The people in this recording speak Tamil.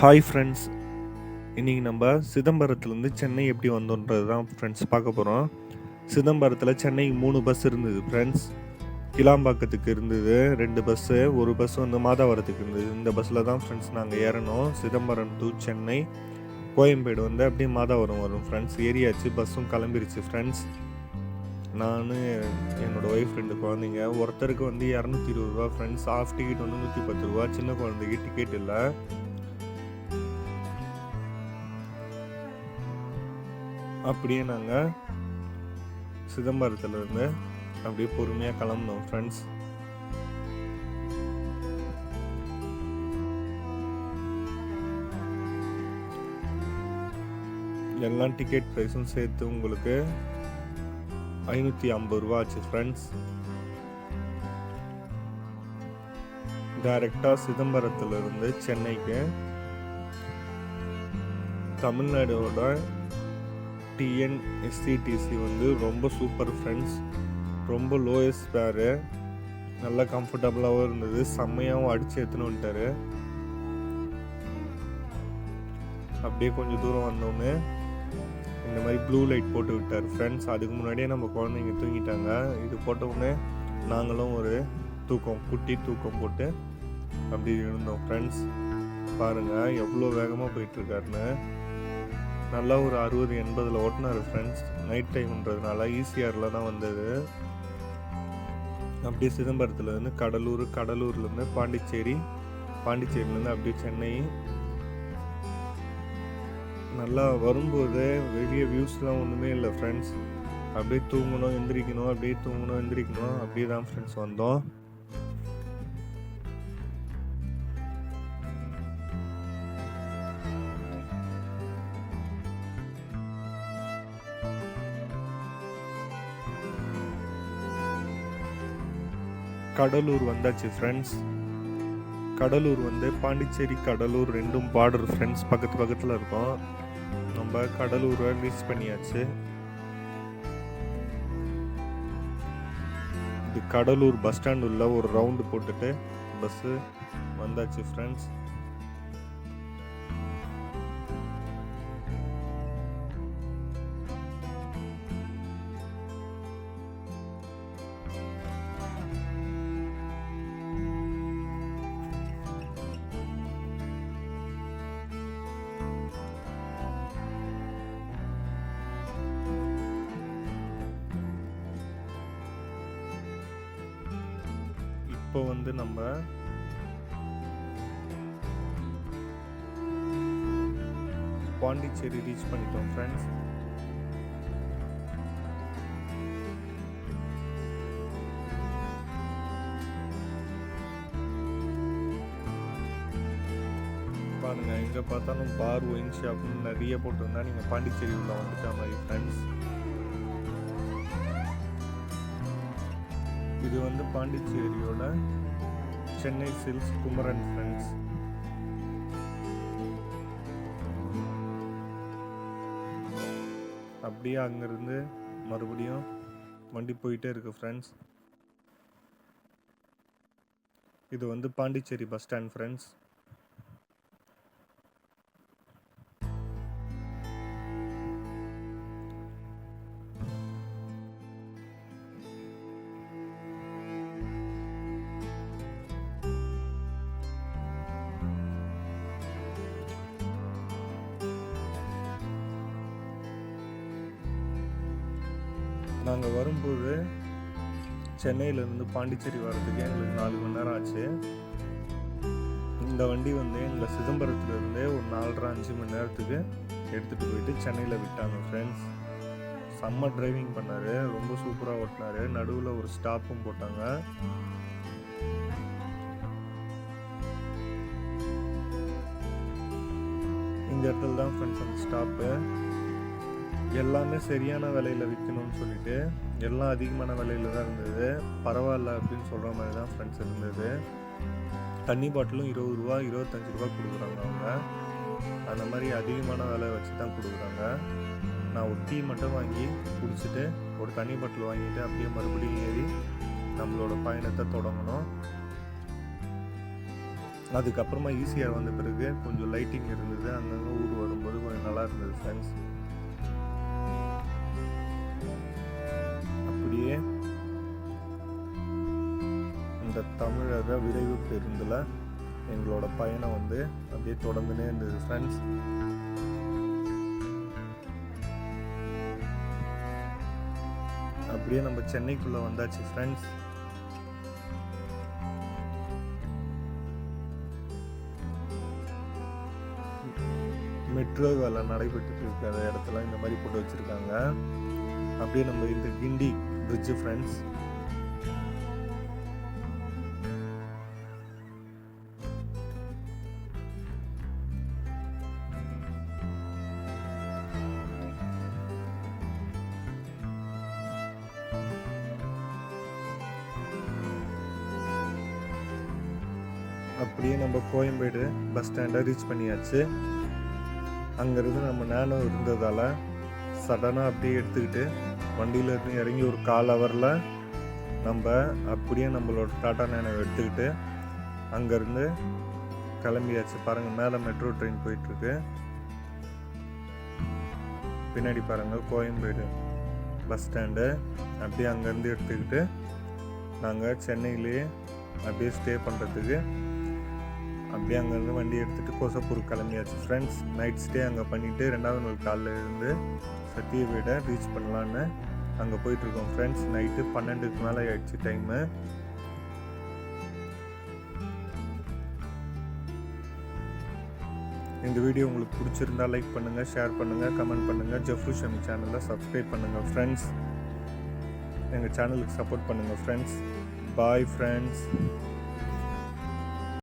ஹாய் ஃப்ரெண்ட்ஸ் இன்றைக்கி நம்ம சிதம்பரத்துலேருந்து சென்னை எப்படி வந்தோன்றது தான் ஃப்ரெண்ட்ஸ் பார்க்க போகிறோம் சிதம்பரத்தில் சென்னைக்கு மூணு பஸ் இருந்தது ஃப்ரெண்ட்ஸ் கிளாம்பாக்கத்துக்கு இருந்தது ரெண்டு பஸ்ஸு ஒரு பஸ் வந்து மாதாவரத்துக்கு இருந்தது. இந்த பஸ்ஸில் தான் ஃப்ரெண்ட்ஸ் நாங்கள் ஏறணும். சிதம்பரம் டு சென்னை. கோயம்பேடு வந்து அப்படியே மாதாவரம் வரும் ஃப்ரெண்ட்ஸ் ஏரியாச்சு பஸ்ஸும் கிளம்பிருச்சு ஃப்ரெண்ட்ஸ் நான் என்னோடய ஒய்ஃப் ரெண்டு குழந்தைங்க. ஒருத்தருக்கு வந்து இரநூத்தி இருபது ரூபா ஃப்ரெண்ட்ஸ் ஆஃப் டிக்கெட் வந்து நூற்றி பத்து ரூபா. சின்ன குழந்தைக்கு டிக்கெட் இல்லை. அப்படியே நாங்கள் சிதம்பரத்துலேருந்து அப்படியே பொறுமையாக கிளம்புனோம் ஃப்ரெண்ட்ஸ் எல்லாம் டிக்கெட் ப்ரைஸும் சேர்த்து உங்களுக்கு ஐநூற்றி ஐம்பது ரூபா ஆச்சு ஃப்ரெண்ட்ஸ் டைரெக்டாக சிதம்பரத்துலேருந்து சென்னைக்கு தமிழ்நாடோட டிஎன்எஸ்சிடிசி வந்து ரொம்ப சூப்பர் ஃப்ரெண்ட்ஸ் ரொம்ப லோயஸ்ட் ஃபேரு நல்லா கம்ஃபர்டபுளாகவும் இருந்தது. செம்மையாகவும் அடித்து எடுத்துன்னு வந்துட்டாரு. அப்படியே கொஞ்சம் தூரம் வந்தோடனே இந்த மாதிரி ப்ளூ லைட் போட்டு விட்டார். ஃப்ரெண்ட்ஸ் அதுக்கு முன்னாடியே நம்ம குழந்தைங்க தூங்கிட்டாங்க. இது போட்டவுடனே நாங்களும் ஒரு தூக்கம் குட்டி தூக்கம் போட்டு அப்படி இருந்தோம். ஃப்ரெண்ட்ஸ் பாருங்கள் எவ்வளோ வேகமாக போயிட்டுருக்காருன்னு நல்லா ஒரு அறுபது எண்பதில் ஓட்டினார் ஃப்ரெண்ட்ஸ் நைட் டைம்ன்றதுனால ஈசிஆரில் தான் வந்தது. அப்படியே சிதம்பரத்துலேருந்து கடலூர் கடலூர்லேருந்து பாண்டிச்சேரி பாண்டிச்சேரியிலேருந்து அப்படியே சென்னை. நல்லா வரும்போது வெளியே வியூஸ்லாம் ஒன்றுமே இல்லை ஃப்ரெண்ட்ஸ் அப்படியே தூங்கணும் எந்திரிக்கணும் அப்படியே தூங்கணும் எந்திரிக்கணும். அப்படியே தான் ஃப்ரெண்ட்ஸ் வந்தோம். கடலூர் வந்தாச்சு ஃப்ரெண்ட்ஸ் கடலூர் வந்து பாண்டிச்சேரி கடலூர் ரெண்டும் பார்டர் ஃப்ரெண்ட்ஸ் பக்கத்து பக்கத்தில் இருக்கோம். நம்ம கடலூரை ரீச் பண்ணியாச்சு. இது கடலூர் பஸ் ஸ்டாண்ட் உள்ள ஒரு ரவுண்டு போட்டுட்டு பஸ்ஸு வந்தாச்சு ஃப்ரெண்ட்ஸ் இப்போ வந்து நம்ம பாண்டிச்சேரி ரீச் பண்ணிட்டோம் ஃப்ரெண்ட்ஸ் பாருங்க எங்க பார்த்தாலும் பார் ஒயின் ஷாப்னு நிறைய போட்டிருந்தா நீங்க பாண்டிச்சேரி உள்ள வந்துட்டா மாதிரி ஃப்ரெண்ட்ஸ் இது வந்து பாண்டிச்சேரியோட சென்னை சில்ஸ் குமரன் ஃப்ரெண்ட்ஸ் அப்படியே அங்கேருந்து மறுபடியும் வண்டி போயிட்டே இருக்கு ஃப்ரெண்ட்ஸ் இது வந்து பாண்டிச்சேரி பஸ் ஸ்டாண்ட் ஃப்ரெண்ட்ஸ் நாங்கள் வரும்போது சென்னையிலேருந்து பாண்டிச்சேரி வர்றதுக்கு எங்களுக்கு நாலு மணி நேரம் ஆச்சு. இந்த வண்டி வந்து எங்களை சிதம்பரத்துலேருந்தே ஒரு நாலரை அஞ்சு மணி நேரத்துக்கு எடுத்துகிட்டு போயிட்டு சென்னையில் விட்டாங்க ஃப்ரெண்ட்ஸ் செம்ம டிரைவிங் பண்ணார். ரொம்ப சூப்பராக ஓட்டினார். நடுவில் ஒரு ஸ்டாப்பும் போட்டாங்க. இந்த இடத்துல தான் ஃப்ரெண்ட்ஸ் அந்த ஸ்டாப்பு எல்லாமே சரியான விலையில் விற்கணும்னு சொல்லிட்டு எல்லாம் அதிகமான விலையில் தான் இருந்தது. பரவாயில்ல அப்படின்னு சொல்கிற மாதிரி தான் ஃப்ரெண்ட்ஸ் இருந்தது. தண்ணி பாட்டிலும் இருபது ரூபா இருபத்தஞ்சி ரூபா கொடுக்குறாங்க அவங்க. அந்த மாதிரி அதிகமான விலை வச்சு தான் கொடுக்குறாங்க. நான் ஒரு டீ மட்டும் வாங்கி குடிச்சிட்டு ஒரு தண்ணி பாட்டில் வாங்கிட்டு அப்படியே மறுபடியும் ஏறி நம்மளோட பயணத்தை தொடங்கணும். அதுக்கப்புறமா ஈஸியாக வந்த பிறகு கொஞ்சம் லைட்டிங் இருந்தது. அங்கங்கே ஊர் வரும்போது கொஞ்சம் நல்லா இருந்தது ஃப்ரெண்ட்ஸ் அப்படியே இந்த தமிழக விரைவு பேருந்தில் எங்களோட பயணம் வந்து அப்படியே தொடர்ந்துனே இருந்தது ஃப்ரெண்ட்ஸ் அப்படியே நம்ம சென்னைக்குள்ளே வந்தாச்சு ஃப்ரெண்ட்ஸ் மெட்ரோ வேலை நடைபெற்று இருக்கிற இடத்துல இந்த மாதிரி போட்டு வச்சுருக்காங்க. அப்படியே நம்ம இந்த கிண்டி பிரிட்ஜு ஃப்ரெண்ட்ஸ் அப்படியே நம்ம கோயம்பேடு பஸ் ஸ்டாண்டை ரீச் பண்ணியாச்சு. அங்கேருந்து நம்ம நேனோ இருந்ததால் சடனாக அப்படியே எடுத்துக்கிட்டு வண்டியிலேருந்து இறங்கி ஒரு கால் ஹவரில் நம்ம அப்படியே நம்மளோட டாட்டா நேனை எடுத்துக்கிட்டு அங்கேருந்து கிளம்பியாச்சு. பாருங்கள் மேலே மெட்ரோ ட்ரெயின் போயிட்டுருக்கு. பின்னாடி பாருங்கள் கோயம்பேடு பஸ் ஸ்டாண்டு அப்படியே அங்கேருந்து எடுத்துக்கிட்டு நாங்கள் சென்னையிலேயே அப்படியே ஸ்டே பண்ணுறதுக்கு அப்படியே அங்கேருந்து வண்டி எடுத்துகிட்டு கோசப்பூர் கிளம்பியாச்சு. ஃப்ரெண்ட்ஸ் நைட் ஸ்டே அங்கே பண்ணிவிட்டு ரெண்டாவது நாள் காலைல இருந்து சத்தியவேடை ரீச் பண்ணலான்னு அங்கே போயிட்டுருக்கோம். ஃப்ரெண்ட்ஸ் நைட்டு பன்னெண்டுக்கு மேலே ஆயிடுச்சு டைமு இந்த வீடியோ உங்களுக்கு பிடிச்சிருந்தா லைக் பண்ணுங்கள் ஷேர் பண்ணுங்கள் கமெண்ட் பண்ணுங்கள் ஜெஃப்ரு ஷமி சேனலை சப்ஸ்கிரைப் பண்ணுங்கள் ஃப்ரெண்ட்ஸ் எங்கள் சேனலுக்கு சப்போர்ட் பண்ணுங்கள் ஃப்ரெண்ட்ஸ் பாய் ஃப்ரெண்ட்ஸ்